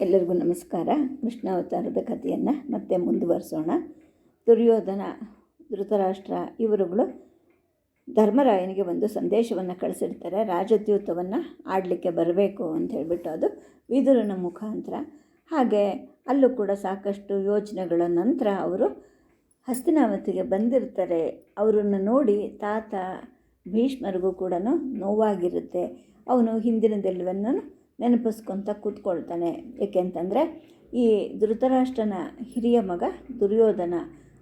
ಎಲ್ಲರಿಗೂ ನಮಸ್ಕಾರ. ಕೃಷ್ಣಾವತಾರದ ಕಥೆಯನ್ನು ಮತ್ತೆ ಮುಂದುವರಿಸೋಣ. ದುರ್ಯೋಧನ, ಧೃತರಾಷ್ಟ್ರ ಇವರುಗಳು ಧರ್ಮರಾಯನಿಗೆ ಒಂದು ಸಂದೇಶವನ್ನು ಕಳಿಸಿರ್ತಾರೆ. ರಾಜದ್ಯೂತವನ್ನು ಆಡಲಿಕ್ಕೆ ಬರಬೇಕು ಅಂತ ಹೇಳಿಬಿಟ್ಟು ಅದು ವಿದುರನ ಮುಖಾಂತರ. ಹಾಗೆ ಅಲ್ಲೂ ಕೂಡ ಸಾಕಷ್ಟು ಯೋಚನೆಗಳ ನಂತರ ಅವರು ಹಸ್ತಿನಾವತಿಗೆ ಬಂದಿರ್ತಾರೆ. ಅವರನ್ನು ನೋಡಿ ತಾತ ಭೀಷ್ಮರಿಗೂ ಕೂಡ ನೋವಾಗಿರುತ್ತೆ. ಅವನು ಹಿಂದಿನದೆಲ್ಲವನ್ನು ನೆನಪಿಸ್ಕೊತ ಕೂತ್ಕೊಳ್ತಾನೆ. ಏಕೆಂತಂದರೆ ಈ ಧೃತರಾಷ್ಟ್ರನ ಹಿರಿಯ ಮಗ ದುರ್ಯೋಧನ,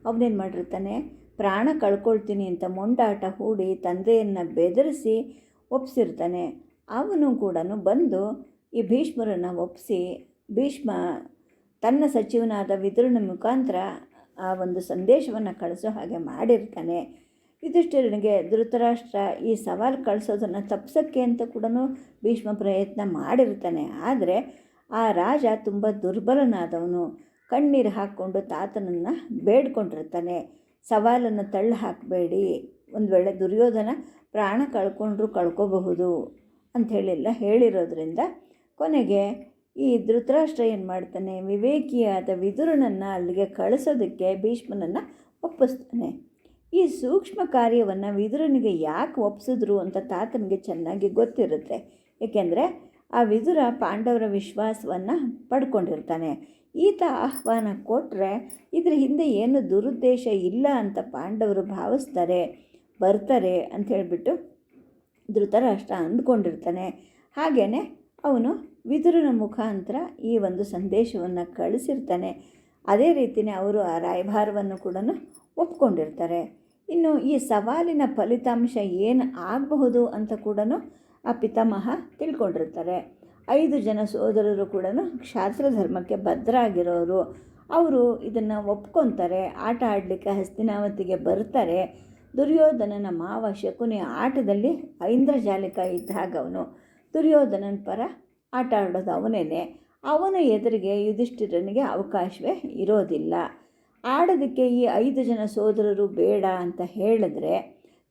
ಅವನೇನು ಮಾಡಿರ್ತಾನೆ? ಪ್ರಾಣ ಕಳ್ಕೊಳ್ತೀನಿ ಅಂತ ಮೊಂಡಾಟ ಹೂಡಿ ತಂದೆಯನ್ನು ಬೆದರಿಸಿ ಒಪ್ಸಿರ್ತಾನೆ. ಅವನು ಕೂಡ ಬಂದು ಈ ಭೀಷ್ಮರನ್ನು ಒಪ್ಪಿಸಿ ಭೀಷ್ಮ ತನ್ನ ಸಚಿವನಾದ ವಿದುರನ ಮುಖಾಂತರ ಆ ಒಂದು ಸಂದೇಶವನ್ನು ಕಳಿಸೋ ಹಾಗೆ ಮಾಡಿರ್ತಾನೆ. ಯುಧಿಷ್ಠಿರನಿಗೆ ಧೃತರಾಷ್ಟ್ರ ಈ ಸವಾಲು ಕಳಿಸೋದನ್ನು ತಪ್ಪಿಸೋಕ್ಕೆ ಅಂತ ಕೂಡ ಭೀಷ್ಮ ಪ್ರಯತ್ನ ಮಾಡಿರ್ತಾನೆ. ಆದರೆ ಆ ರಾಜ ತುಂಬ ದುರ್ಬಲನಾದವನು. ಕಣ್ಣೀರು ಹಾಕ್ಕೊಂಡು ತಾತನನ್ನು ಬೇಡ್ಕೊಂಡಿರ್ತಾನೆ. ಸವಾಲನ್ನು ತಳ್ಳು ಹಾಕಬೇಡಿ. ಒಂದು ವೇಳೆ ದುರ್ಯೋಧನ ಪ್ರಾಣ ಕಳ್ಕೊಂಡ್ರೂ ಕಳ್ಕೋಬಹುದು ಅಂಥೇಳೆಲ್ಲ ಹೇಳಿರೋದ್ರಿಂದ ಕೊನೆಗೆ ಈ ಧೃತರಾಷ್ಟ್ರ ಏನು ಮಾಡ್ತಾನೆ? ವಿವೇಕಿಯಾದ ವಿದುರನನ್ನು ಅಲ್ಲಿಗೆ ಕಳಿಸೋದಕ್ಕೆ ಭೀಷ್ಮನನ್ನು ಒಪ್ಪಿಸ್ತಾನೆ. ಈ ಸೂಕ್ಷ್ಮ ಕಾರ್ಯವನ್ನು ವಿದುರನಿಗೆ ಯಾಕೆ ಒಪ್ಪಿಸಿದ್ರು ಅಂತ ತಾತನಿಗೆ ಚೆನ್ನಾಗಿ ಗೊತ್ತಿರುತ್ತೆ. ಏಕೆಂದರೆ ಆ ವಿದುರ ಪಾಂಡವರ ವಿಶ್ವಾಸವನ್ನು ಪಡ್ಕೊಂಡಿರ್ತಾನೆ. ಈತ ಆಹ್ವಾನ ಕೊಟ್ಟರೆ ಇದರ ಹಿಂದೆ ಏನು ದುರುದ್ದೇಶ ಇಲ್ಲ ಅಂತ ಪಾಂಡವರು ಭಾವಿಸ್ತಾರೆ, ಬರ್ತಾರೆ ಅಂತ ಹೇಳಿಬಿಟ್ಟು ಧೃತರಾಷ್ಟ್ರ ಅಂದ್ಕೊಂಡಿರ್ತಾನೆ. ಹಾಗೆಯೇ ಅವನು ವಿದುರನ ಮುಖಾಂತರ ಈ ಒಂದು ಸಂದೇಶವನ್ನು ಕಳಿಸಿರ್ತಾನೆ. ಅದೇ ರೀತಿಯೇ ಅವರು ಆ ರಾಯಭಾರವನ್ನು ಕೂಡ ಒಪ್ಕೊಂಡಿರ್ತಾರೆ. ಇನ್ನು ಈ ಸವಾಲಿನ ಫಲಿತಾಂಶ ಏನು ಆಗಬಹುದು ಅಂತ ಕೂಡ ಆ ಪಿತಾಮಹ ತಿಳ್ಕೊಂಡಿರ್ತಾರೆ. ಐದು ಜನ ಸೋದರರು ಕೂಡ ಕ್ಷಾತ್ರ ಧರ್ಮಕ್ಕೆ ಭದ್ರಾಗಿರೋರು. ಅವರು ಇದನ್ನು ಒಪ್ಕೊತಾರೆ, ಆಟ ಆಡಲಿಕ್ಕೆ ಹಸ್ತಿನಾವತಿಗೆ ಬರ್ತಾರೆ. ದುರ್ಯೋಧನನ ಮಾವ ಶಕುನಿ ಆಟದಲ್ಲಿ ಐಂದ್ರಜಾಲಿಕ ಇದ್ದಾಗ ಅವನು ದುರ್ಯೋಧನನ ಪರ ಆಟ ಆಡೋದು ಅವನೇನೆ. ಅವನ ಎದುರಿಗೆ ಯುಧಿಷ್ಠಿರನಿಗೆ ಅವಕಾಶವೇ ಇರೋದಿಲ್ಲ. ಆಡೋದಕ್ಕೆ ಈ ಐದು ಜನ ಸೋದರರು ಬೇಡ ಅಂತ ಹೇಳಿದ್ರೆ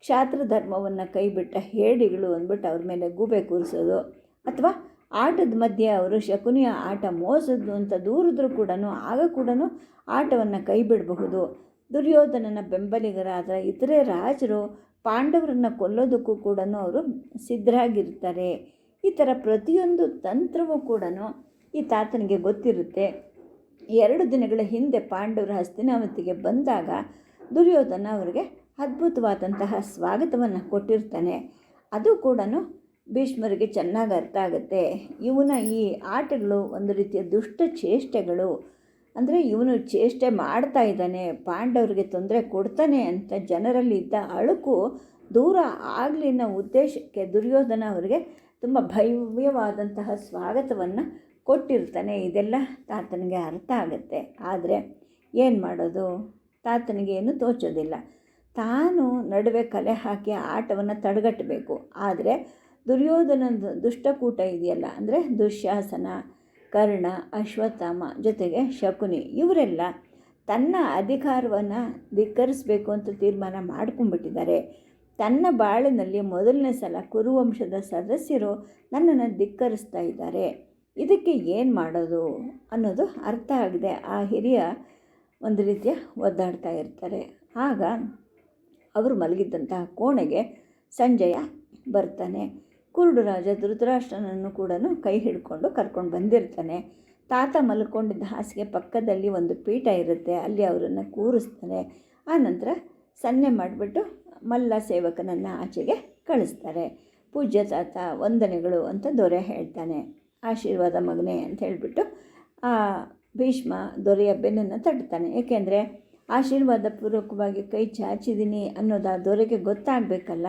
ಕ್ಷಾತ್ರ ಧರ್ಮವನ್ನು ಕೈಬಿಟ್ಟ ಹೇಡಿಗಳು ಅಂದ್ಬಿಟ್ಟು ಅವ್ರ ಮೇಲೆ ಗೂಬೆ ಕೂರಿಸೋದು. ಅಥವಾ ಆಟದ ಮಧ್ಯೆ ಅವರು ಶಕುನಿಯ ಆಟ ಮೋಸದ್ದು ಅಂತ ದೂರಿದ್ರು ಕೂಡ ಆಗ ಕೂಡ ಆಟವನ್ನು ಕೈ ಬಿಡಬಹುದು ದುರ್ಯೋಧನನ ಬೆಂಬಲಿಗರಾದ ಇತರೆ ರಾಜರು ಪಾಂಡವರನ್ನು ಕೊಲ್ಲೋದಕ್ಕೂ ಕೂಡ ಅವರು ಸಿದ್ಧರಾಗಿರ್ತಾರೆ ಈ ಥರ ಪ್ರತಿಯೊಂದು ತಂತ್ರವೂ ಕೂಡ ಈ ತಾತನಿಗೆ ಗೊತ್ತಿರುತ್ತೆ. ಎರಡು ದಿನಗಳ ಹಿಂದೆ ಪಾಂಡವರ ಹಸ್ತಿನಾವತಿಗೆ ಬಂದಾಗ ದುರ್ಯೋಧನ ಅವರಿಗೆ ಅದ್ಭುತವಾದಂತಹ ಸ್ವಾಗತವನ್ನು ಕೊಟ್ಟಿರ್ತಾನೆ. ಅದು ಕೂಡ ಭೀಷ್ಮರಿಗೆ ಚೆನ್ನಾಗಿ ಅರ್ಥ ಆಗುತ್ತೆ. ಇವನ ಈ ಆಟಗಳು ಒಂದು ರೀತಿಯ ದುಷ್ಟ ಚೇಷ್ಟೆಗಳು. ಅಂದರೆ ಇವನು ಚೇಷ್ಟೆ ಮಾಡ್ತಾ ಇದ್ದಾನೆ, ಪಾಂಡವರಿಗೆ ತೊಂದರೆ ಕೊಡ್ತಾನೆ ಅಂತ ಜನರಲ್ಲಿ ಇದ್ದ ಅಳುಕು ದೂರ ಆಗಲಿ ಅನ್ನೋ ಉದ್ದೇಶಕ್ಕೆ ದುರ್ಯೋಧನ ಅವರಿಗೆ ತುಂಬ ಭವ್ಯವಾದಂತಹ ಸ್ವಾಗತವನ್ನು ಕೊಟ್ಟಿರ್ತಾನೆ. ಇದೆಲ್ಲ ತಾತನಿಗೆ ಅರ್ಥ ಆಗುತ್ತೆ. ಆದರೆ ಏನು ಮಾಡೋದು? ತಾತನಿಗೆ ಏನು ತೋಚೋದಿಲ್ಲ. ತಾನು ನಡುವೆ ಕಲೆ ಹಾಕಿ ಆಟವನ್ನು ತಡೆಗಟ್ಟಬೇಕು ಆದರೆ ದುರ್ಯೋಧನದ ದುಷ್ಟಕೂಟ ಇದೆಯಲ್ಲ, ಅಂದರೆ ದುಶ್ಯಾಸನ, ಕರ್ಣ, ಅಶ್ವತ್ಥಾಮ ಜೊತೆಗೆ ಶಕುನಿ ಇವರೆಲ್ಲ ತನ್ನ ಅಧಿಕಾರವನ್ನು ಧಿಕ್ಕರಿಸಬೇಕು ಅಂತ ತೀರ್ಮಾನ ಮಾಡ್ಕೊಂಡ್ಬಿಟ್ಟಿದ್ದಾರೆ. ತನ್ನ ಬಾಳಿನಲ್ಲಿ ಮೊದಲನೇ ಸಲ ಕುರುವಂಶದ ಸದಸ್ಯರು ನನ್ನನ್ನು ಧಿಕ್ಕರಿಸ್ತಾ ಇದ್ದಾರೆ. ಇದಕ್ಕೆ ಏನು ಮಾಡೋದು ಅನ್ನೋದು ಅರ್ಥ ಆಗಿದೆ. ಆ ಹಿರಿಯ ಒಂದು ರೀತಿಯ ಒದ್ದಾಡ್ತಾ ಇರ್ತಾರೆ. ಆಗ ಅವರು ಮಲಗಿದ್ದಂತಹ ಕೋಣೆಗೆ ಸಂಜಯ ಬರ್ತಾನೆ. ಕುರುಡು ರಾಜ ಧೃತರಾಷ್ಟ್ರನನ್ನು ಕೂಡ ಕೈ ಹಿಡ್ಕೊಂಡು ಕರ್ಕೊಂಡು ಬಂದಿರ್ತಾನೆ. ತಾತ ಮಲ್ಕೊಂಡಿದ್ದ ಹಾಸಿಗೆ ಪಕ್ಕದಲ್ಲಿ ಒಂದು ಪೀಠ ಇರುತ್ತೆ. ಅಲ್ಲಿ ಅವರನ್ನು ಕೂರಿಸ್ತಾನೆ ಆನಂತರ ಸನ್ನೆ ಮಾಡಿಬಿಟ್ಟು ಮಲ್ಲ ಸೇವಕನನ್ನು ಆಚೆಗೆ ಕಳಿಸ್ತಾರೆ. ಪೂಜ್ಯ ತಾತ, ವಂದನೆಗಳು ಅಂತ ದೊರೆ ಹೇಳ್ತಾನೆ. ಆಶೀರ್ವಾದ ಮಗನೇ ಅಂತ ಹೇಳಿಬಿಟ್ಟು, ಆ, ಭೀಷ್ಮ ದೊರೆಯ ಬೆನ್ನನ್ನು ತಟ್ತಾನೆ ಏಕೆಂದರೆ ಆಶೀರ್ವಾದ ಪೂರ್ವಕವಾಗಿ ಕೈ ಚಾಚಿದ್ದೀನಿ ಅನ್ನೋದು ಆ ದೊರೆಗೆ ಗೊತ್ತಾಗಬೇಕಲ್ಲ,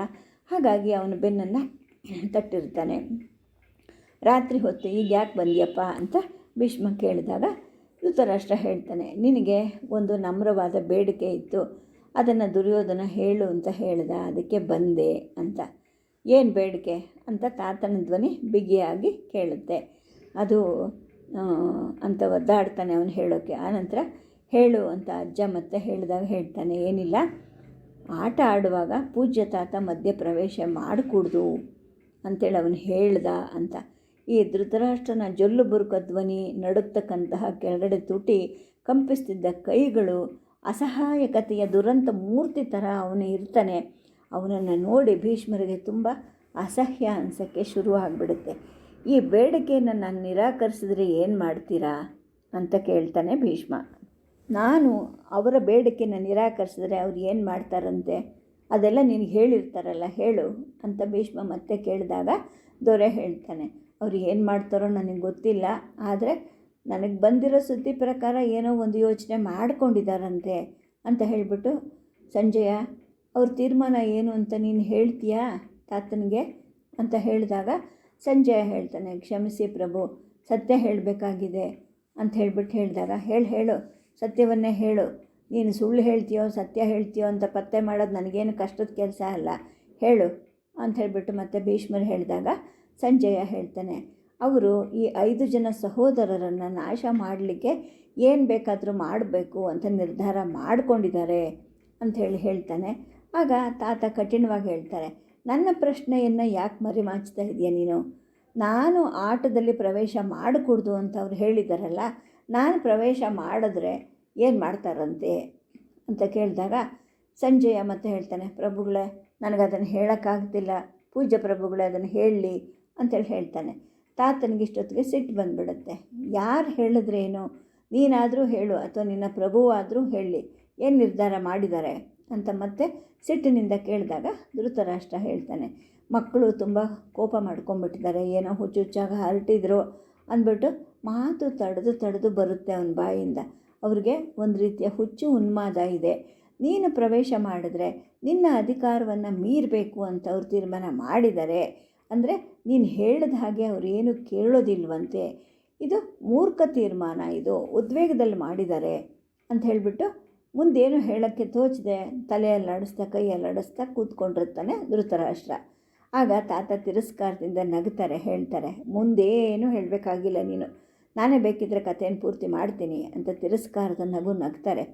ಹಾಗಾಗಿ ಅವನು ಬೆನ್ನನ್ನು ತಟ್ಟಿರ್ತಾನೆ. ರಾತ್ರಿ ಹೊತ್ತು, ಈಗ ಯಾಕೆ ಬಂದಿಯಪ್ಪ? ಅಂತ ಭೀಷ್ಮ ಕೇಳಿದಾಗ ಧೃತರಾಷ್ಟ್ರ ಹೇಳ್ತಾನೆ, ನಿನಗೆ ಒಂದು ನಮ್ರವಾದ ಬೇಡಿಕೆ ಇತ್ತು, ಅದನ್ನು ದುರ್ಯೋಧನ ಹೇಳು ಅಂತ ಹೇಳ್ದ, ಅದಕ್ಕೆ ಬಂದೆ ಅಂತ. ಏನು ಬೇಡಿಕೆ ಅಂತ ತಾತನ ಧ್ವನಿ ಬಿಗಿಯಾಗಿ ಕೇಳುತ್ತೆ. ಅದು ಅಂತ ಒದ್ದಾಡ್ತಾನೆ ಅವನು ಹೇಳೋಕ್ಕೆ ಆನಂತರ ಹೇಳು ಅಂತ ಅಜ್ಜ ಮತ್ತೆ ಹೇಳಿದಾಗ ಹೇಳ್ತಾನೆ, ಏನಿಲ್ಲ. ಆಟ ಆಡುವಾಗ ಪೂಜ್ಯ ತಾತ ಮಧ್ಯ ಪ್ರವೇಶ ಮಾಡಿಕೂಡ್ದು ಅಂತೇಳಿ ಅವನು ಹೇಳ್ದ ಅಂತ. ಈ ಧೃತರಾಷ್ಟ್ರನ ಜೊಲ್ಲು ಬುರುಕ ಧ್ವನಿ ನಡುಕ್ತಕ್ಕಂತಹ ಕೆಳಗಡೆ ತುಟಿ ಕಂಪಿಸ್ತಿದ್ದ ಕೈಗಳು ಅಸಹಾಯಕತೆಯ ದುರಂತ ಮೂರ್ತಿ ಥರ ಅವನು ಇರ್ತಾನೆ. ಅವನನ್ನು ನೋಡಿ ಭೀಷ್ಮರಿಗೆ ತುಂಬ ಅಸಹ್ಯ ಅನ್ಸೋಕ್ಕೆ ಶುರು ಆಗಿಬಿಡುತ್ತೆ. ಈ ಬೇಡಿಕೆಯನ್ನು ನಾನು ನಿರಾಕರಿಸಿದ್ರೆ ಏನು ಮಾಡ್ತೀರಾ? ಅಂತ ಕೇಳ್ತಾನೆ ಭೀಷ್ಮ. ನಾನು ಅವರ ಬೇಡಿಕೆನ ನಿರಾಕರಿಸಿದ್ರೆ ಅವ್ರು ಏನು ಮಾಡ್ತಾರಂತೆ? ಅದೆಲ್ಲ ನಿನಗೆ ಹೇಳಿರ್ತಾರಲ್ಲ, ಹೇಳು ಅಂತ ಭೀಷ್ಮ ಮತ್ತೆ ಕೇಳಿದಾಗ ದೊರೆ ಹೇಳ್ತಾನೆ. ಅವ್ರು ಏನು ಮಾಡ್ತಾರೋ ನನಗೆ ಗೊತ್ತಿಲ್ಲ, ಆದರೆ ನನಗೆ ಬಂದಿರೋ ಸುದ್ದಿ ಪ್ರಕಾರ ಏನೋ ಒಂದು ಯೋಚನೆ ಮಾಡ್ಕೊಂಡಿದ್ದಾರಂತೆ ಅಂತ ಹೇಳಿಬಿಟ್ಟು, ಸಂಜಯ ಅವ್ರ ತೀರ್ಮಾನ ಏನು ಅಂತ ನೀನು ಹೇಳ್ತೀಯಾ ತಾತನಿಗೆ? ಅಂತ ಹೇಳಿದಾಗ, ಸಂಜಯ ಹೇಳ್ತಾನೆ, ಕ್ಷಮಿಸಿ ಪ್ರಭು, ಸತ್ಯ ಹೇಳಬೇಕಾಗಿದೆ ಅಂತ ಹೇಳ್ಬಿಟ್ಟು ಹೇಳಿದಾಗ, ಹೇಳು ಹೇಳು, ಸತ್ಯವನ್ನೇ ಹೇಳು. ನೀನು ಸುಳ್ಳು ಹೇಳ್ತೀಯೋ, ಸತ್ಯ ಹೇಳ್ತೀಯೋ ಅಂತ ಪತ್ತೆ ಮಾಡೋದು ನನಗೇನು ಕಷ್ಟದ ಕೆಲಸ ಅಲ್ಲ. ಹೇಳು ಅಂತ ಹೇಳಿಬಿಟ್ಟು ಮತ್ತೆ ಭೀಷ್ಮರು ಹೇಳಿದಾಗ, ಸಂಜಯ ಹೇಳ್ತಾನೆ, ಅವರು ಈ ಐದು ಜನ ಸಹೋದರರನ್ನು ನಾಶ ಮಾಡಲಿಕ್ಕೆ ಏನು ಬೇಕಾದರೂ ಮಾಡಬೇಕು ಅಂತ ನಿರ್ಧಾರ ಮಾಡಿಕೊಂಡಿದ್ದಾರೆ ಅಂಥೇಳಿ ಹೇಳ್ತಾನೆ. ಆಗ ತಾತ ಕಠಿಣವಾಗಿ ಹೇಳ್ತಾರೆ, ನನ್ನ ಪ್ರಶ್ನೆಯನ್ನು ಯಾಕೆ ಮರೆಮಾಚ್ತಾ ಇದೆಯಾ ನೀನು? ನಾನು ಆಟದಲ್ಲಿ ಪ್ರವೇಶ ಮಾಡಕೂಡ್ದು ಅಂತ ಅವ್ರು ಹೇಳಿದ್ದಾರಲ್ಲ ನಾನು ಪ್ರವೇಶ ಮಾಡಿದ್ರೆ ಏನು ಮಾಡ್ತಾರಂತೆ? ಅಂತ ಕೇಳಿದಾಗ ಸಂಜಯ ಮತ್ತೆ ಹೇಳ್ತಾನೆ, ಪ್ರಭುಗಳೇ, ನನಗದನ್ನು ಹೇಳೋಕ್ಕಾಗ್ತಿಲ್ಲ. ಪೂಜ್ಯ ಪ್ರಭುಗಳೇ, ಅದನ್ನು ಹೇಳಲಿ ಅಂತೇಳಿ ಹೇಳ್ತಾನೆ. ತಾತನಿಗೆ ಇಷ್ಟೊತ್ತಿಗೆ ಸಿಟ್ಟು ಬಂದುಬಿಡುತ್ತೆ. ಯಾರು ಹೇಳಿದ್ರೇನು? ನೀನಾದರೂ ಹೇಳು, ಅಥವಾ ನಿನ್ನ ಪ್ರಭುವಾದರೂ ಹೇಳಲಿ ಏನು ನಿರ್ಧಾರ ಮಾಡಿದ್ದಾರೆ ಅಂತ ಮತ್ತೆ ಸಿಟ್ಟಿನಿಂದ ಕೇಳಿದಾಗ ಧೃತರಾಷ್ಟ್ರ ಹೇಳ್ತಾನೆ, ಮಕ್ಕಳು ತುಂಬ ಕೋಪ ಮಾಡ್ಕೊಂಡ್ಬಿಟ್ಟಿದ್ದಾರೆ, ಏನೋ ಹುಚ್ಚು ಹುಚ್ಚಾಗಿ ಹರಟಿದ್ರು ಅಂದ್ಬಿಟ್ಟು ಮಾತು ತಡೆದು ತಡೆದು ಬರುತ್ತೆ ಅವನ ಬಾಯಿಂದ. ಅವ್ರಿಗೆ ಒಂದು ರೀತಿಯ ಹುಚ್ಚು ಉನ್ಮಾದ ಇದೆ. ನೀನು ಪ್ರವೇಶ ಮಾಡಿದ್ರೆ ನಿನ್ನ ಅಧಿಕಾರವನ್ನು ಮೀರಬೇಕು ಅಂತ ಅವ್ರು ತೀರ್ಮಾನ ಮಾಡಿದ್ದಾರೆ ಅಂದರೆ ನೀನು ಹೇಳಿದ ಹಾಗೆ ಅವ್ರು ಏನು ಕೇಳೋದಿಲ್ವಂತೆ, ಇದು ಮೂರ್ಖ ತೀರ್ಮಾನ ಇದು, ಉದ್ವೇಗದಲ್ಲಿ ಮಾಡಿದ್ದಾರೆ ಅಂತ ಹೇಳಿಬಿಟ್ಟು ಮುಂದೇನು ಹೇಳೋಕ್ಕೆ ತೋಚದೆ? ಕೈಯಲ್ಲಿ ಕೈಯಲ್ಲಾಡಿಸ್ತಾ ಕೂತ್ಕೊಂಡಿರ್ತಾನೆ ಧೃತರಾಷ್ಟ್ರ ಆಗ ತಾತ ತಿರಸ್ಕಾರದಿಂದ ನಗ್ತಾರೆ, ಹೇಳ್ತಾರೆ, ಮುಂದೇನು ಹೇಳಬೇಕಾಗಿಲ್ಲ ನೀನು. ನಾನೇ ಬೇಕಿದ್ರೆ ಕಥೆಯನ್ನು ಪೂರ್ತಿ ಮಾಡ್ತೀನಿ ಅಂತ ತಿರಸ್ಕಾರದ ನಗು ನಗ್ತಾರೆ.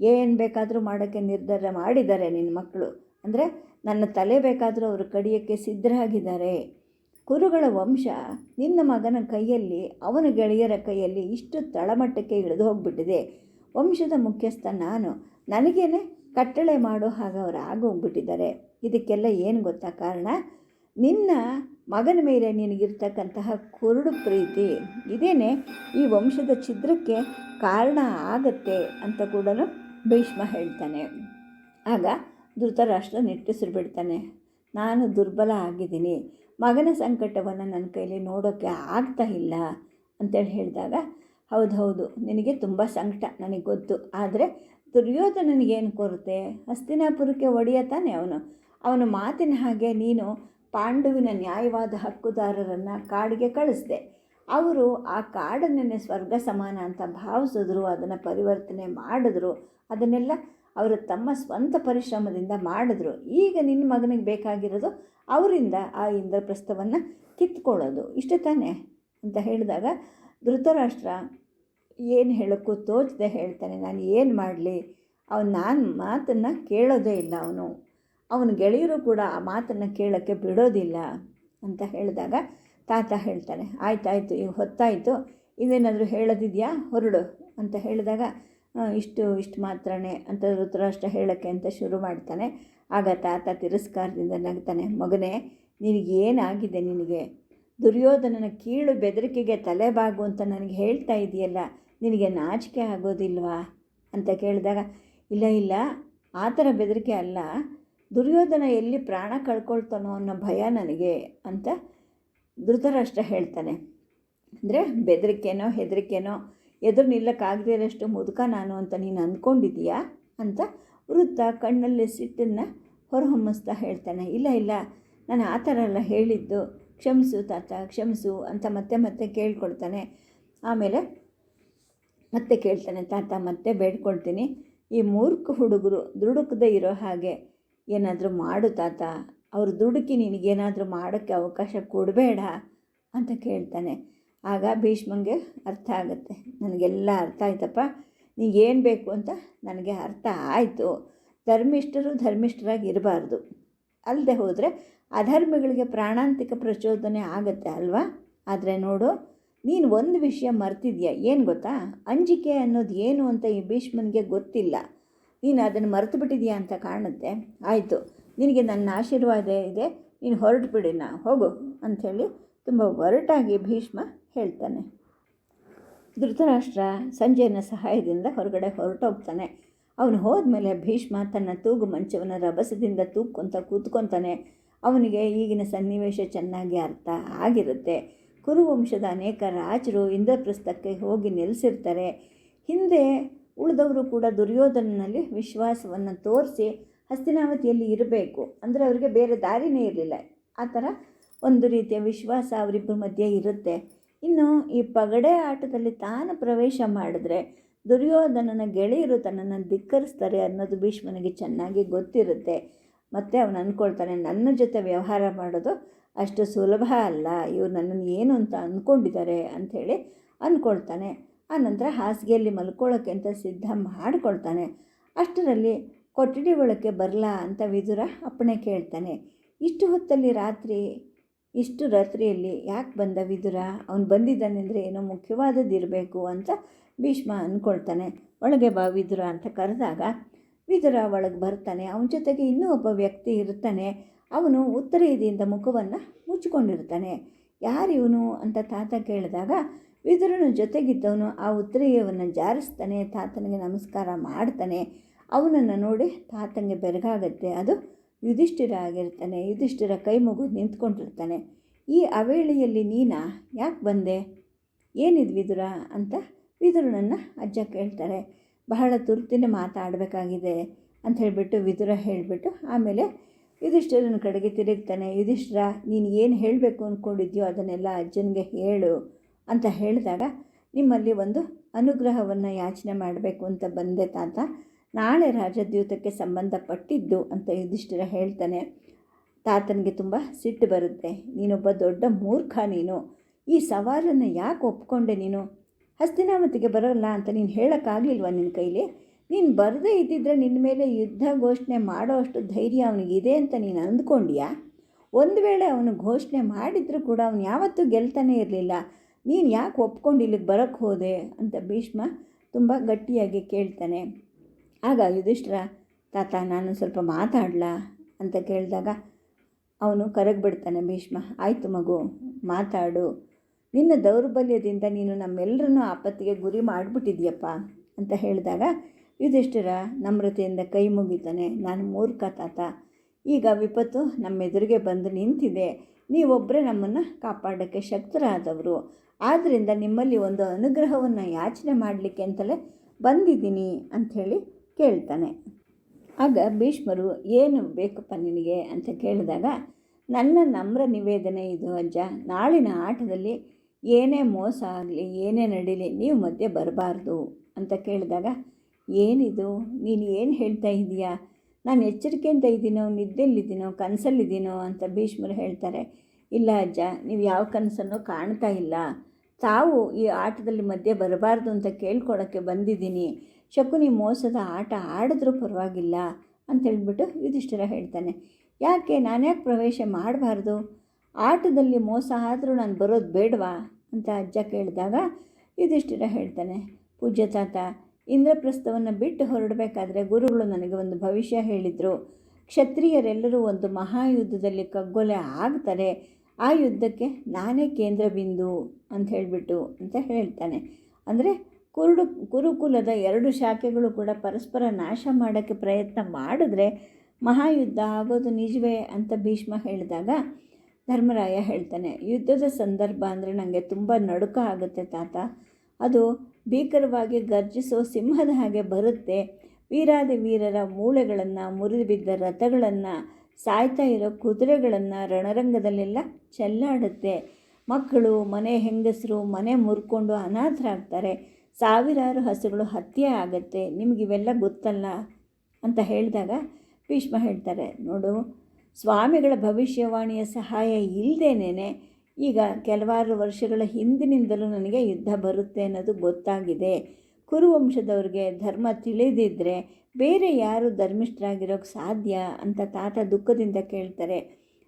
ಏನು ಬೇಕಾದರೂ ಮಾಡೋಕ್ಕೆ ನಿರ್ಧಾರ ಮಾಡಿದ್ದಾರೆ ನಿನ್ನ ಮಕ್ಕಳು. ಅಂದರೆ ನನ್ನ ತಲೆ ಬೇಕಾದರೂ ಅವರು ಕಡಿಯೋಕ್ಕೆ ಸಿದ್ಧರಾಗಿದ್ದಾರೆ. ಕುರುಗಳ ವಂಶ ನಿನ್ನ ಮಗನ ಕೈಯಲ್ಲಿ, ಅವನ ಗೆಳೆಯರ ಕೈಯಲ್ಲಿ ಇಷ್ಟು ತಳಮಟ್ಟಕ್ಕೆ ಇಳಿದು ಹೋಗ್ಬಿಟ್ಟಿದೆ. ವಂಶದ ಮುಖ್ಯಸ್ಥ ನಾನು. ನನಗೇನೆ ಕಟ್ಟಳೆ ಮಾಡೋ ಹಾಗೆ ಅವರು ಆಗೋಗ್ಬಿಟ್ಟಿದ್ದಾರೆ. ಇದಕ್ಕೆಲ್ಲ ಏನು ಗೊತ್ತಾ ಕಾರಣ? ನಿನ್ನ ಮಗನ ಮೇಲೆ ನಿನಗಿರ್ತಕ್ಕಂತಹ ಕುರುಡು ಪ್ರೀತಿ, ಇದೇನೆ ಈ ವಂಶದ ಛಿದ್ರಕ್ಕೆ ಕಾರಣ ಆಗತ್ತೆ ಅಂತ ಕೂಡ ಭೀಷ್ಮ ಹೇಳ್ತಾನೆ. ಆಗ ಧೃತರಾಷ್ಟ್ರ ನಿಟ್ಟುಸಿರು ಬಿಡ್ತಾನೆ. ನಾನು ದುರ್ಬಲ ಆಗಿದ್ದೀನಿ. ಮಗನ ಸಂಕಟವನ್ನು ನನ್ನ ಕೈಲಿ ನೋಡೋಕ್ಕೆ ಆಗ್ತಾ ಇಲ್ಲ ಅಂತೇಳಿ ಹೇಳಿದಾಗ ಹೌದು ಹೌದು. ನಿನಗೆ ತುಂಬ ಸಂಕಟ ನನಗೆ ಗೊತ್ತು. ಆದರೆ ದುರ್ಯೋಧನನಿಗೇನು ಕೊರತೆ? ಹಸ್ತಿನಾಪುರಕ್ಕೆ ಒಡೆಯ ತಾನೆ ಅವನು. ಅವನ ಮಾತಿನ ಹಾಗೆ ನೀನು ಪಾಂಡುವಿನ ನ್ಯಾಯವಾದ ಹಕ್ಕುದಾರರನ್ನು ಕಾಡಿಗೆ ಕಳಿಸ್ದೆ. ಅವರು ಆ ಕಾಡನ್ನೇ ಸ್ವರ್ಗ ಸಮಾನ ಅಂತ ಭಾವಿಸಿದ್ರು, ಅದನ್ನು ಪರಿವರ್ತನೆ ಮಾಡಿದ್ರು, ಅದನ್ನೆಲ್ಲ ಅವರು ತಮ್ಮ ಸ್ವಂತ ಪರಿಶ್ರಮದಿಂದ ಮಾಡಿದ್ರು. ಈಗ ನಿನ್ನ ಮಗನಿಗೆ ಬೇಕಾಗಿರೋದು ಅವರಿಂದ ಆ ಇಂದ್ರಪ್ರಸ್ಥವನ್ನು ಕಿತ್ಕೊಳ್ಳೋದು. ಇಷ್ಟೇ ತಾನೇ? ಅಂತ ಹೇಳಿದಾಗ ಧೃತರಾಷ್ಟ್ರ ಏನು ಹೇಳೋಕ್ಕೂ ತೋಚದೆ ಹೇಳ್ತಾನೆ, ನಾನು ಏನು ಮಾಡಲಿ? ಅವನು ನಾನು ಮಾತನ್ನು ಕೇಳೋದೇ ಇಲ್ಲ ಅವನು. ಅವನ ಗೆಳೆಯರು ಕೂಡ ಆ ಮಾತನ್ನು ಕೇಳೋಕ್ಕೆ ಬಿಡೋದಿಲ್ಲ ಅಂತ ಹೇಳಿದಾಗ ತಾತ ಹೇಳ್ತಾನೆ, ಆಯ್ತಾಯ್ತು ಈಗ ಹೊತ್ತಾಯಿತು ಇದೇನಾದರೂ ಹೇಳೋದಿದೆಯಾ? ಹೊರಡು. ಅಂತ ಹೇಳಿದಾಗ ಇಷ್ಟು ಇಷ್ಟು ಮಾತ್ರನೇ ಅಂತ ಧೃತರಾಷ್ಟ್ರ ಹೇಳೋಕ್ಕೆ ಅಂತ ಶುರು ಮಾಡ್ತಾನೆ. ಆಗ ತಾತ ತಿರಸ್ಕಾರದಿಂದ ನಗ್ತಾನೆ, ಮಗನೇ, ನಿನಗೇನಾಗಿದೆ ನಿನಗೆ? ದುರ್ಯೋಧನನ ಕೀಳು ಬೆದರಿಕೆಗೆ ತಲೆಬಾಗು ಅಂತ ನನಗೆ ಹೇಳ್ತಾ ಇದೆಯಲ್ಲ, ನಿನಗೆ ನಾಚಿಕೆ ಆಗೋದಿಲ್ವಾ? ಅಂತ ಕೇಳಿದಾಗ, ಇಲ್ಲ ಇಲ್ಲ, ಆ ಥರ ಬೆದರಿಕೆ ಅಲ್ಲ, ದುರ್ಯೋಧನ ಎಲ್ಲಿ ಪ್ರಾಣ ಕಳ್ಕೊಳ್ತಾನೋ ಅನ್ನೋ ಭಯ ನನಗೆ ಅಂತ ಧೃತರಾಷ್ಟ್ರ ಹೇಳ್ತಾನೆ. ಅಂದರೆ ಬೆದರಿಕೆನೋ ಹೆದರಿಕೆನೋ ಎದುರು ನಿಲ್ಲಕ್ಕಾಗದೇ ಇರೋಷ್ಟು ಮುದುಕ ನಾನು ಅಂತ ನೀನು ಅಂದ್ಕೊಂಡಿದ್ದೀಯಾ ಅಂತ ವೃತ್ತ ಕಣ್ಣಲ್ಲಿ ಸಿಟ್ಟನ್ನು ಹೊರಹೊಮ್ಮಿಸ್ತಾ ಹೇಳ್ತಾನೆ. ಇಲ್ಲ ಇಲ್ಲ, ನಾನು ಆ ಥರ ಎಲ್ಲ ಹೇಳಿದ್ದು ಕ್ಷಮಿಸು ತಾತ, ಕ್ಷಮಿಸು ಅಂತ ಮತ್ತೆ ಮತ್ತೆ ಕೇಳ್ಕೊಳ್ತಾನೆ. ಆಮೇಲೆ ಮತ್ತೆ ಕೇಳ್ತಾನೆ, ತಾತ, ಮತ್ತೆ ಬೇಡ್ಕೊಳ್ತೀನಿ. ಈ ಮೂರ್ಖ ಹುಡುಗರು ದುಡುಕದೇ ಇರೋ ಹಾಗೆ ಏನಾದರೂ ಮಾಡು ತಾತ. ಅವರು ದುಡುಕಿ ನಿನಗೇನಾದರೂ ಮಾಡೋಕ್ಕೆ ಅವಕಾಶ ಕೊಡಬೇಡ ಅಂತ ಕೇಳ್ತಾನೆ. ಆಗ ಭೀಷ್ಮಂಗೆ ಅರ್ಥ ಆಗುತ್ತೆ. ನನಗೆಲ್ಲ ಅರ್ಥ ಆಯ್ತಪ್ಪ. ಏನು ಬೇಕು ಅಂತ ನನಗೆ ಅರ್ಥ ಆಯಿತು. ಧರ್ಮಿಷ್ಠರು ಧರ್ಮಿಷ್ಠರಾಗಿ ಇರಬಾರ್ದು ಅಲ್ಲದೆ ಹೋದರೆ ಅಧರ್ಮಿಗಳಿಗೆ ಪ್ರಾಣಾಂತಿಕ ಪ್ರಚೋದನೆ ಆಗುತ್ತೆ ಅಲ್ವಾ? ಆದರೆ ನೋಡು, ನೀನು ಒಂದು ವಿಷಯ ಮರ್ತಿದ್ಯಾ? ಏನು ಗೊತ್ತಾ? ಅಂಜಿಕೆ ಅನ್ನೋದು ಏನು ಅಂತ ಈ ಭೀಷ್ಮನಿಗೆ ಗೊತ್ತಿಲ್ಲ. ನೀನು ಅದನ್ನು ಮರೆತು ಬಿಟ್ಟಿದ್ಯಾ ಅಂತ ಕಾಣುತ್ತೆ. ಆಯಿತು, ನಿನಗೆ ನನ್ನ ಆಶೀರ್ವಾದ ಇದೆ. ನೀನು ಹೊರಟು ನಾ, ಹೋಗು ಅಂಥೇಳಿ ತುಂಬ ಒರಟಾಗಿ ಭೀಷ್ಮ ಹೇಳ್ತಾನೆ. ಧೃತರಾಷ್ಟ್ರ ಸಂಜಯನ ಸಹಾಯದಿಂದ ಹೊರಗಡೆ ಹೊರಟೋಗ್ತಾನೆ. ಅವನು ಹೋದ್ಮೇಲೆ ಭೀಷ್ಮ ತನ್ನ ತೂಗು ಮಂಚವನ್ನು ರಭಸದಿಂದ ತೂಕ್ಕೊಂತ ಕೂತ್ಕೊತಾನೆ. ಅವನಿಗೆ ಈಗಿನ ಸನ್ನಿವೇಶ ಚೆನ್ನಾಗಿ ಅರ್ಥ ಆಗಿರುತ್ತೆ. ಕುರುವಂಶದ ಅನೇಕ ರಾಜರು ಇಂದ್ರಪ್ರಸ್ಥಕ್ಕೆ ಹೋಗಿ ನೆಲೆಸಿರ್ತಾರೆ. ಹಿಂದೆ ಉಳಿದವರು ಕೂಡ ದುರ್ಯೋಧನನಲ್ಲಿ ವಿಶ್ವಾಸವನ್ನು ತೋರಿಸಿ ಹಸ್ತಿನಾವತಿಯಲ್ಲಿ ಇರಬೇಕು. ಅಂದರೆ ಅವರಿಗೆ ಬೇರೆ ದಾರಿನೇ ಇರಲಿಲ್ಲ. ಆ ಥರ ಒಂದು ರೀತಿಯ ವಿಶ್ವಾಸ ಅವರಿಬ್ಬರ ಮಧ್ಯೆ ಇರುತ್ತೆ. ಇನ್ನು ಈ ಪಗಡೆ ಆಟದಲ್ಲಿ ತಾನು ಪ್ರವೇಶ ಮಾಡಿದ್ರೆ ದುರ್ಯೋಧನನ ಗೆಳೆಯರು ತನ್ನನ್ನು ಧಿಕ್ಕರಿಸ್ತಾರೆ ಅನ್ನೋದು ಭೀಷ್ಮನಿಗೆ ಚೆನ್ನಾಗಿ ಗೊತ್ತಿರುತ್ತೆ. ಮತ್ತು ಅವನು ಅಂದ್ಕೊಳ್ತಾನೆ ನನ್ನ ಜೊತೆ ವ್ಯವಹಾರ ಮಾಡೋದು ಅಷ್ಟು ಸುಲಭ ಅಲ್ಲ. ಇವ್ರು ನನ್ನನ್ನು ಏನು ಅಂತ ಅಂದ್ಕೊಂಡಿದ್ದಾರೆ ಅಂಥೇಳಿ ಅಂದ್ಕೊಳ್ತಾನೆ ಆನಂತರ ಹಾಸಿಗೆಯಲ್ಲಿ ಮಲ್ಕೊಳ್ಳೋಕ್ಕೆ ಅಂತ ಸಿದ್ಧ ಮಾಡಿಕೊಳ್ತಾನೆ. ಅಷ್ಟರಲ್ಲಿ, ಕೊಠಡಿ ಒಳಕ್ಕೆ ಬರಲಾ ಅಂತ ವಿದುರ ಅಪ್ಪಣೆ ಕೇಳ್ತಾನೆ. ಇಷ್ಟು ಹೊತ್ತಲ್ಲಿ ರಾತ್ರಿ, ಇಷ್ಟು ರಾತ್ರಿಯಲ್ಲಿ ಯಾಕೆ ಬಂದ ವಿದುರ? ಅವನು ಬಂದಿದ್ದಾನೆಂದರೆ ಏನೋ ಏನೋ ಮುಖ್ಯವಾದದ್ದಿರಬೇಕು ಅಂತ ಭೀಷ್ಮ ಅಂದ್ಕೊಳ್ತಾನೆ, ಒಳಗೆ ಬಾ ವಿದುರ ಅಂತ ಕರೆದಾಗ ವಿದುರ ಒಳಗೆ ಬರ್ತಾನೆ. ಅವನ ಜೊತೆಗೆ ಇನ್ನೂ ಒಬ್ಬ ವ್ಯಕ್ತಿ ಇರ್ತಾನೆ. ಅವನು ಉತ್ತರೀಯದಿಂದ ಮುಖವನ್ನು ಮುಚ್ಚಿಕೊಂಡಿರ್ತಾನೆ. ಯಾರಿವನು ಅಂತ ತಾತ ಕೇಳಿದಾಗ ವಿದುರನ ಜೊತೆಗಿದ್ದವನು ಆ ಉತ್ತರೀಯವನ್ನು ಜಾರಿಸ್ತಾನೆ, ತಾತನಿಗೆ ನಮಸ್ಕಾರ ಮಾಡ್ತಾನೆ. ಅವನನ್ನು ನೋಡಿ ತಾತನಿಗೆ ಬೆರಗಾಗತ್ತೆ. ಅದು ಯುಧಿಷ್ಠಿರ ಆಗಿರ್ತಾನೆ. ಯುಧಿಷ್ಠಿರ ಕೈ ಮುಗಿದು ನಿಂತ್ಕೊಂಡಿರ್ತಾನೆ. ಈ ಅವೇಳೆಯಲ್ಲಿ ನೀನಾ ಯಾಕೆ ಬಂದೆ? ಏನಿದ್ವಿದುರ ಅಂತ ವಿದುರನನ್ನು ಅಜ್ಜ ಕೇಳ್ತಾರೆ, ಬಹಳ ತುರ್ತಿನ ಮಾತಾಡಬೇಕಾಗಿದೆ ಅಂತ ಹೇಳಿಬಿಟ್ಟು ವಿದುರ ಹೇಳಿಬಿಟ್ಟು ಆಮೇಲೆ ಯುಧಿಷ್ಠಿರನ ಕಡೆಗೆ ತಿರುಗ್ತಾನೆ, ಯುಧಿಷ್ಠಿರ, ನೀನು ಏನು ಹೇಳಬೇಕು ಅಂದ್ಕೊಂಡಿದ್ಯೋ ಅದನ್ನೆಲ್ಲ ಅಜ್ಜನಿಗೆ ಹೇಳು ಅಂತ ಹೇಳಿದಾಗ, ನಿಮ್ಮಲ್ಲಿ ಒಂದು ಅನುಗ್ರಹವನ್ನು ಯಾಚನೆ ಮಾಡಬೇಕು ಅಂತ ಬಂದೆ ತಾತ, ನಾಳೆ ರಾಜದ್ಯೂತಕ್ಕೆ ಸಂಬಂಧಪಟ್ಟಿದ್ದು ಅಂತ ಯುಧಿಷ್ಠಿರ ಹೇಳ್ತಾನೆ. ತಾತನಿಗೆ ತುಂಬ ಸಿಟ್ಟು ಬರುತ್ತೆ, ನೀನೊಬ್ಬ ದೊಡ್ಡ ಮೂರ್ಖ ನೀನು, ಈ ಸವಾಲನ್ನು ಯಾಕೆ ಒಪ್ಕೊಂಡೆ ನೀನು? ಹಸ್ತಿನಾವತಿಗೆ ಬರೋಲ್ಲ ಅಂತ ನೀನು ಹೇಳೋಕ್ಕಾಗಲಿಲ್ವ ನಿನ್ನ ಕೈಲಿ? ನೀನು ಬರದೇ ಇದ್ದಿದ್ರೆ ನಿನ್ನ ಮೇಲೆ ಯುದ್ಧ ಘೋಷಣೆ ಮಾಡೋ ಅಷ್ಟು ಧೈರ್ಯ ಅವನಿಗಿದೆ ಅಂತ ನೀನು ಅಂದ್ಕೊಂಡ್ಯಾ? ಒಂದು ವೇಳೆ ಅವನು ಘೋಷಣೆ ಮಾಡಿದರೂ ಕೂಡ ಅವನು ಯಾವತ್ತೂ ಗೆಲ್ತಾನೆ ಇರಲಿಲ್ಲ. ನೀನು ಯಾಕೆ ಒಪ್ಕೊಂಡು ಇಲ್ಲಿಗೆ ಬರೋಕ್ಕೆ ಹೋದೆ ಅಂತ ಭೀಷ್ಮ ತುಂಬ ಗಟ್ಟಿಯಾಗಿ ಕೇಳ್ತಾನೆ. ಆಗ ಯುಧಿಷ್ಠಿರ, ತಾತ ನಾನು ಸ್ವಲ್ಪ ಮಾತಾಡಲಾ ಅಂತ ಕೇಳಿದಾಗ ಅವನು ಕರಗಿಬಿಡ್ತಾನೆ ಭೀಷ್ಮ. ಆಯಿತು ಮಗು, ಮಾತಾಡು. ನಿನ್ನ ದೌರ್ಬಲ್ಯದಿಂದ ನೀನು ನಮ್ಮೆಲ್ಲರನ್ನೂ ಆಪತ್ತಿಗೆ ಗುರಿ ಮಾಡಿಬಿಟ್ಟಿದ್ಯಪ್ಪ ಅಂತ ಹೇಳಿದಾಗ, ಯುಧಿಷ್ಠಿರ, ನಮ್ರತೆಯಿಂದ ಕೈ ಮುಗಿತಾನೆ. ನಾನು ಮೂರ್ಖ ತಾತ. ಈಗ ವಿಪತ್ತು ನಮ್ಮೆದುರಿಗೆ ಬಂದು ನಿಂತಿದೆ. ನೀವೊಬ್ಬರೇ ನಮ್ಮನ್ನು ಕಾಪಾಡೋಕ್ಕೆ ಶಕ್ತರಾದವರು. ಆದ್ದರಿಂದ ನಿಮ್ಮಲ್ಲಿ ಒಂದು ಅನುಗ್ರಹವನ್ನು ಯಾಚನೆ ಮಾಡಲಿಕ್ಕೆ ಅಂತಲೇ ಬಂದಿದ್ದೀನಿ ಅಂಥೇಳಿ ಕೇಳ್ತಾನೆ. ಆಗ ಭೀಷ್ಮರು, ಏನು ಬೇಕಪ್ಪ ನಿನಗೆ? ಅಂತ ಕೇಳಿದಾಗ, ನನ್ನ ನಮ್ರ ನಿವೇದನೆ ಇದು ಅಜ್ಜ. ನಾಳಿನ ಆಟದಲ್ಲಿ ಏನೇ ಮೋಸ ಆಗಲಿ, ಏನೇ ನಡೀಲಿ, ನೀವು ಮಧ್ಯೆ ಬರಬಾರ್ದು ಅಂತ ಕೇಳಿದಾಗ, ಏನಿದು? ನೀನು ಏನು ಹೇಳ್ತಾ ಇದೀಯಾ ನಾನು ಎಚ್ಚರಿಕೆಯಿಂದ ಇದ್ದೀನೋ ನಿದ್ದೆಲ್ಲಿದ್ದೀನೋ ಕನಸಲ್ಲಿದ್ದೀನೋ ಅಂತ ಭೀಷ್ಮರು ಹೇಳ್ತಾರೆ. ಇಲ್ಲ ಅಜ್ಜ, ನೀವು ಯಾವ ಕನಸನ್ನು ಕಾಣ್ತಾ ಇಲ್ಲ. ತಾವು ಈ ಆಟದಲ್ಲಿ ಮಧ್ಯೆ ಬರಬಾರ್ದು ಅಂತ ಕೇಳ್ಕೊಳಕ್ಕೆ ಬಂದಿದ್ದೀನಿ. ಶಕುನಿ ಮೋಸದ ಆಟ ಆಡಿದ್ರೂ ಪರವಾಗಿಲ್ಲ ಅಂತ ಹೇಳ್ಬಿಟ್ಟು ಯುಧಿಷ್ಠಿರ ಹೇಳ್ತಾನೆ. ಯಾಕೆ? ನಾನು ಯಾಕೆ ಪ್ರವೇಶ ಮಾಡಬಾರ್ದು? ಆಟದಲ್ಲಿ ಮೋಸ ಆದರೂ ನಾನು ಬರೋದು ಬೇಡವಾ? ಅಂತ ಅಜ್ಜ ಕೇಳಿದಾಗ ಇದಿಷ್ಟಿರ ಹೇಳ್ತಾನೆ. ಪೂಜ್ಯ ತಾತ, ಇಂದ್ರಪ್ರಸ್ಥವನ್ನು ಬಿಟ್ಟು ಹೊರಡಬೇಕಾದ್ರೆ ಗುರುಗಳು ನನಗೆ ಒಂದು ಭವಿಷ್ಯ ಹೇಳಿದರು. ಕ್ಷತ್ರಿಯರೆಲ್ಲರೂ ಒಂದು ಮಹಾಯುದ್ಧದಲ್ಲಿ ಕಗ್ಗೊಲೆ ಆಗ್ತಾರೆ. ಆ ಯುದ್ಧಕ್ಕೆ ನಾನೇ ಕೇಂದ್ರ ಬಿಂದು ಅಂತ ಹೇಳಿಬಿಟ್ಟು ಅಂತ ಹೇಳ್ತಾನೆ. ಅಂದರೆ ಕುರುಡು, ಕುರುಕುಲದ ಎರಡು ಶಾಖೆಗಳು ಕೂಡ ಪರಸ್ಪರ ನಾಶ ಮಾಡೋಕ್ಕೆ ಪ್ರಯತ್ನ ಮಾಡಿದ್ರೆ ಮಹಾಯುದ್ಧ ಆಗೋದು ನಿಜವೇ? ಅಂತ ಭೀಷ್ಮ ಹೇಳಿದಾಗ ಧರ್ಮರಾಯ ಹೇಳ್ತಾನೆ, ಯುದ್ಧದ ಸಂದರ್ಭ ಅಂದರೆ ನನಗೆ ತುಂಬ ನಡುಕ ಆಗುತ್ತೆ ತಾತ. ಅದು ಭೀಕರವಾಗಿ ಗರ್ಜಿಸೋ ಸಿಂಹದ ಹಾಗೆ ಬರುತ್ತೆ. ವೀರಾದಿ ವೀರರ ಮೂಳೆಗಳನ್ನು ಮುರಿದು ಬಿದ್ದ ರಥಗಳನ್ನು, ಸಾಯ್ತಾ ಇರೋ ಕುದುರೆಗಳನ್ನು ರಣರಂಗದಲ್ಲೆಲ್ಲ ಚೆಲ್ಲಾಡುತ್ತೆ. ಮಕ್ಕಳು, ಮನೆ ಹೆಂಗಸರು, ಮನೆ ಮುರ್ಕೊಂಡು ಅನಾಥರಾಗ್ತಾರೆ. ಸಾವಿರಾರು ಹಸುಗಳು ಹತ್ಯೆ ಆಗುತ್ತೆ. ನಿಮಗಿವೆಲ್ಲ ಗೊತ್ತಲ್ಲ? ಅಂತ ಹೇಳಿದಾಗ ಭೀಷ್ಮ ಹೇಳ್ತಾರೆ, ನೋಡು ಸ್ವಾಮಿಗಳ ಭವಿಷ್ಯವಾಣಿಯ ಸಹಾಯ ಇಲ್ಲದೇನೆ ಈಗ ಕೆಲವಾರು ವರ್ಷಗಳ ಹಿಂದಿನಿಂದಲೂ ನನಗೆ ಯುದ್ಧ ಬರುತ್ತೆ ಅನ್ನೋದು ಗೊತ್ತಾಗಿದೆ. ಕುರುವಂಶದವ್ರಿಗೆ ಧರ್ಮ ತಿಳಿದಿದ್ದರೆ ಬೇರೆ ಯಾರು ಧರ್ಮಿಷ್ಠರಾಗಿರೋಕ್ಕೆ ಸಾಧ್ಯ ಅಂತ ತಾತ ದುಃಖದಿಂದ ಕೇಳ್ತಾರೆ.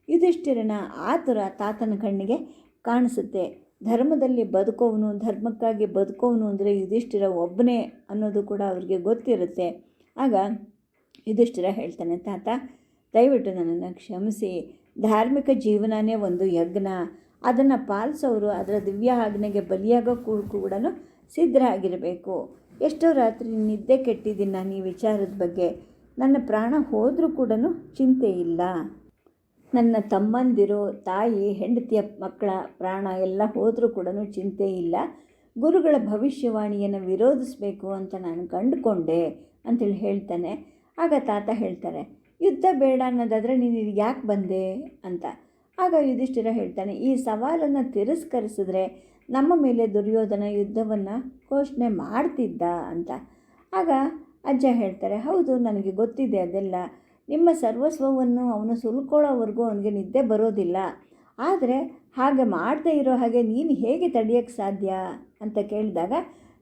ಯುಧಿಷ್ಠಿರನ ಆತುರ ತಾತನ ಕಣ್ಣಿಗೆ ಕಾಣಿಸುತ್ತೆ. ಧರ್ಮದಲ್ಲಿ ಬದುಕೋವನು ಧರ್ಮಕ್ಕಾಗಿ ಬದುಕೋವನು ಅಂದರೆ ಯುಧಿಷ್ಠಿರ ಒಬ್ಬನೇ ಅನ್ನೋದು ಕೂಡ ಅವ್ರಿಗೆ ಗೊತ್ತಿರುತ್ತೆ. ಆಗ ಯುಧಿಷ್ಠಿರ ಹೇಳ್ತಾನೆ, ತಾತ ದಯವಿಟ್ಟು ನನ್ನನ್ನು ಕ್ಷಮಿಸಿ. ಧಾರ್ಮಿಕ ಜೀವನನೇ ಒಂದು ಯಜ್ಞ. ಅದನ್ನು ಪಾಲಿಸೋರು ಅದರ ದಿವ್ಯ ಆಜ್ಞೆಗೆ ಬಲಿಯಾಗೋ ಕೂಡ ಸಿದ್ಧರಾಗಿರಬೇಕು. ಎಷ್ಟೋ ರಾತ್ರಿ ನಿದ್ದೆ ಕೆಟ್ಟಿದ್ದೀನಿ ನಾನು ಈ ವಿಚಾರದ ಬಗ್ಗೆ. ನನ್ನ ಪ್ರಾಣ ಹೋದರೂ ಕೂಡ ಚಿಂತೆ ಇಲ್ಲ. ನನ್ನ ತಮ್ಮಂದಿರು, ತಾಯಿ, ಹೆಂಡತಿಯ ಮಕ್ಕಳ ಪ್ರಾಣ ಎಲ್ಲ ಹೋದರೂ ಕೂಡ ಚಿಂತೆ ಇಲ್ಲ. ಗುರುಗಳ ಭವಿಷ್ಯವಾಣಿಯನ್ನು ವಿರೋಧಿಸಬೇಕು ಅಂತ ನಾನು ಕಂಡುಕೊಂಡೆ ಅಂತೇಳಿ ಹೇಳ್ತಾನೆ. ಆಗ ತಾತ ಹೇಳ್ತಾರೆ ಯುದ್ಧ ಬೇಡ ಅನ್ನೋದಾದರೆ ನೀನು ಯಾಕೆ ಬಂದೆ ಅಂತ. ಆಗ ಯುಧಿಷ್ಠಿರ ಹೇಳ್ತಾನೆ, ಈ ಸವಾಲನ್ನು ತಿರಸ್ಕರಿಸಿದ್ರೆ ನಮ್ಮ ಮೇಲೆ ದುರ್ಯೋಧನ ಯುದ್ಧವನ್ನು ಘೋಷಣೆ ಮಾಡ್ತಿದ್ದ ಅಂತ. ಆಗ ಅಜ್ಜ ಹೇಳ್ತಾರೆ, ಹೌದು, ನನಗೆ ಗೊತ್ತಿದೆ ಅದೆಲ್ಲ. ನಿಮ್ಮ ಸರ್ವಸ್ವವನ್ನು ಅವನು ಸುಲ್ಕೊಳ್ಳೋವರೆಗೂ ಅವನಿಗೆ ನಿದ್ದೆ ಬರೋದಿಲ್ಲ. ಆದರೆ ಹಾಗೆ ಮಾಡದೇ ಇರೋ ಹಾಗೆ ನೀನು ಹೇಗೆ ತಡೆಯೋಕ್ಕೆ ಸಾಧ್ಯ? ಅಂತ ಕೇಳಿದಾಗ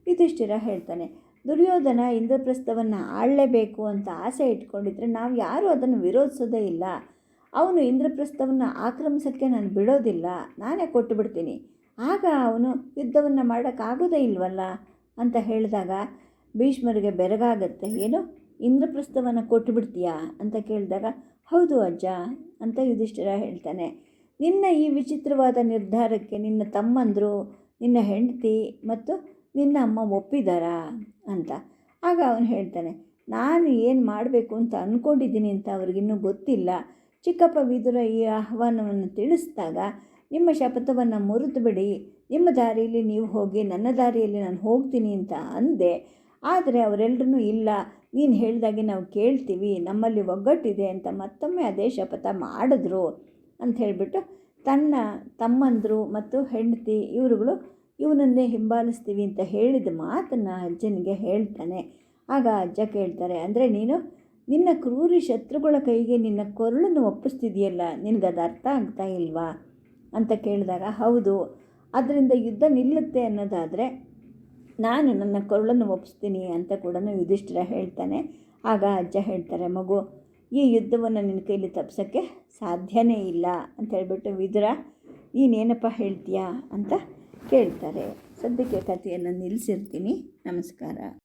ಯುಧಿಷ್ಠಿರ ಹೇಳ್ತಾನೆ ದುರ್ಯೋಧನ ಇಂದ್ರಪ್ರಸ್ಥವನ್ನು ಆಳಲೇಬೇಕು ಅಂತ ಆಸೆ ಇಟ್ಕೊಂಡಿದ್ರೆ ನಾವು ಯಾರೂ ಅದನ್ನು ವಿರೋಧಿಸೋದೇ ಇಲ್ಲ. ಅವನು ಇಂದ್ರಪ್ರಸ್ಥವನ್ನು ಆಕ್ರಮಿಸೋಕ್ಕೆ ನಾನು ಬಿಡೋದಿಲ್ಲ. ನಾನೇ ಕೊಟ್ಟು ಬಿಡ್ತೀನಿ. ಆಗ ಅವನು ಯುದ್ಧವನ್ನು ಮಾಡೋಕ್ಕಾಗೋದೇ ಇಲ್ವಲ್ಲ? ಅಂತ ಹೇಳಿದಾಗ ಭೀಷ್ಮರಿಗೆ ಬೆರಗಾಗತ್ತೆ. ಏನು? ಇಂದ್ರಪ್ರಸ್ಥವನ್ನು ಕೊಟ್ಟು ಬಿಡ್ತೀಯಾ? ಅಂತ ಕೇಳಿದಾಗ, ಹೌದು ಅಜ್ಜ ಅಂತ ಯುಧಿಷ್ಠಿರ ಹೇಳ್ತಾನೆ. ನಿನ್ನ ಈ ವಿಚಿತ್ರವಾದ ನಿರ್ಧಾರಕ್ಕೆ ನಿನ್ನ ತಮ್ಮಂದರು, ನಿನ್ನ ಹೆಂಡತಿ ಮತ್ತು ನಿನ್ನ ಅಮ್ಮ ಒಪ್ಪಿದಾರಾ ಅಂತ. ಆಗ ಅವನು ಹೇಳ್ತಾನೆ, ನಾನು ಏನು ಮಾಡಬೇಕು ಅಂತ ಅಂದ್ಕೊಂಡಿದ್ದೀನಿ ಅಂತ ಅವ್ರಿಗಿನ್ನೂ ಗೊತ್ತಿಲ್ಲ. ಚಿಕ್ಕಪ್ಪ ವಿದುರ ಈ ಆಹ್ವಾನವನ್ನು ತಿಳಿಸಿದಾಗ, ನಿಮ್ಮ ಶಪಥವನ್ನು ಮುರಿದುಬಿಡಿ ನಿಮ್ಮ ದಾರಿಯಲ್ಲಿ ನೀವು ಹೋಗಿ, ನನ್ನ ದಾರಿಯಲ್ಲಿ ನಾನು ಹೋಗ್ತೀನಿ ಅಂತ ಅಂದೆ. ಆದರೆ ಅವರೆಲ್ಲರೂ ಇಲ್ಲ. ನೀನು ಹೇಳಿದಾಗೆ ನಾವು ಕೇಳ್ತೀವಿ. ನಮ್ಮಲ್ಲಿ ಒಗ್ಗಟ್ಟಿದೆ ಅಂತ ಮತ್ತೊಮ್ಮೆ ಅದೇ ಶಪಥ ಮಾಡಿದ್ರು. ಅಂತ ಹೇಳಿಬಿಟ್ಟು ತನ್ನ ತಮ್ಮಂದರು ಮತ್ತು ಹೆಂಡತಿ ಇವರುಗಳು ಇವನನ್ನೇ ಹಿಂಬಾಲಿಸ್ತೀವಿ ಅಂತ ಹೇಳಿದ ಮಾತನ್ನು ಅಜ್ಜನಿಗೆ ಹೇಳ್ತಾನೆ. ಆಗ ಅಜ್ಜ ಕೇಳ್ತಾರೆ, ಅಂದರೆ ನೀನು ನಿನ್ನ ಕ್ರೂರಿ ಶತ್ರುಗಳ ಕೈಗೆ ನಿನ್ನ ಕೊರಳನ್ನು ಒಪ್ಪಿಸ್ತಿದೆಯಲ್ಲ, ನಿನಗದು ಅರ್ಥ ಆಗ್ತಾ ಇಲ್ವಾ? ಅಂತ ಕೇಳಿದಾಗ, ಹೌದು, ಅದರಿಂದ ಯುದ್ಧ ನಿಲ್ಲುತ್ತೆ ಅನ್ನೋದಾದರೆ ನಾನು ನನ್ನ ಕೊರಳನ್ನು ಒಪ್ಪಿಸ್ತೀನಿ ಅಂತ ಕೂಡ ಯುಧಿಷ್ಠಿರ ಹೇಳ್ತಾನೆ. ಆಗ ಅಜ್ಜ ಹೇಳ್ತಾರೆ, ಮಗು, ಈ ಯುದ್ಧವನ್ನು ನಿನ್ನ ಕೈಲಿ ತಪ್ಪಿಸೋಕ್ಕೆ ಸಾಧ್ಯನೇ ಇಲ್ಲ. ಅಂತ ಹೇಳ್ಬಿಟ್ಟು, ವಿದುರ, ನೀನೇನಪ್ಪ ಹೇಳ್ತೀಯಾ? ಅಂತ ಕೇಳ್ತಾರೆ. ಸದ್ಯಕ್ಕೆ ಕಥೆಯನ್ನು ನಿಲ್ಲಿಸಿರ್ತೀನಿ. ನಮಸ್ಕಾರ.